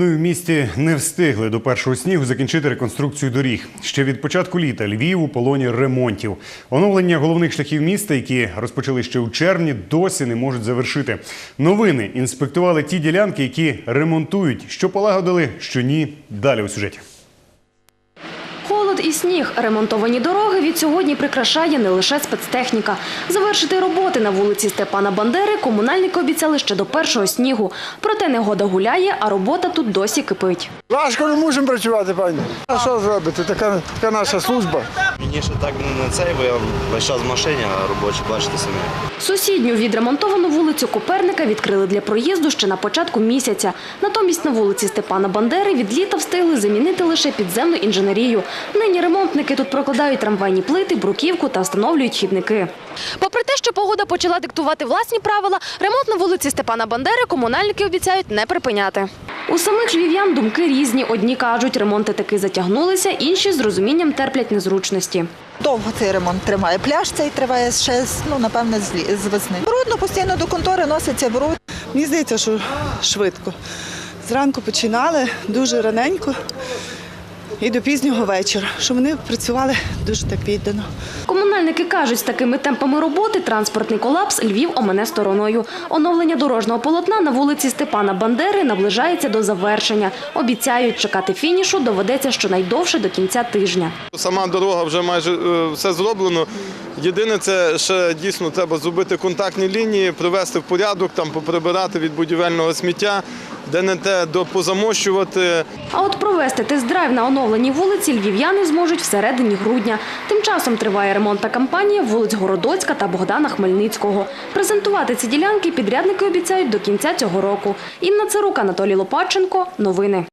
Ну і в місті не встигли до першого снігу закінчити реконструкцію доріг. Ще від початку літа Львів у полоні ремонтів. Оновлення головних шляхів міста, які розпочали ще у червні, досі не можуть завершити. Новини інспектували ті ділянки, які ремонтують, що полагодили, що ні. Далі у сюжеті. Холод і сніг. Ремонтовані дороги від сьогодні прикрашає не лише спецтехніка. Завершити роботи на вулиці Степана Бандери комунальники обіцяли ще до першого снігу. Проте негода гуляє, а робота тут досі кипить. Важко не можемо працювати, пані. А що зробити? Така, така наша служба. Раніше так не цей, бо я весь час в машині, а робочі, бачите самі. Сусідню відремонтовану вулицю Коперника відкрили для проїзду ще на початку місяця. Натомість на вулиці Степана Бандери від літа встигли замінити лише підземну інженерію. Нині ремонтники тут прокладають трамвайні плити, бруківку та встановлюють хідники. Попри те, що погода почала диктувати власні правила, ремонт на вулиці Степана Бандери комунальники обіцяють не припиняти. У самих львів'ян думки різні. Одні кажуть, ремонти таки затягнулися, інші з розумінням терплять незручності. Довго цей ремонт триває. Пляж цей триває ще з, ну, напевне, з весни. Брудно постійно до контори носиться бруд. Мені здається, що швидко. Зранку починали дуже раненько і до пізнього вечора, що вони працювали дуже так віддано. Комунальники кажуть, з такими темпами роботи транспортний колапс Львів омине стороною. Оновлення дорожнього полотна на вулиці Степана Бандери наближається до завершення. Обіцяють, чекати фінішу доведеться щонайдовше до кінця тижня. Сама дорога вже майже е, все зроблено. Єдине, це ще дійсно треба зробити контактні лінії, привести в порядок, там поприбирати від будівельного сміття, де не те допозамощувати. А от провести тест-драйв на оновленій вулиці львів'яни зможуть всередині грудня. Тим часом триває ремонтна кампанія вулиць Городоцька та Богдана Хмельницького. Презентувати ці ділянки підрядники обіцяють до кінця цього року. Інна Царук, Анатолій Лопаченко. Новини.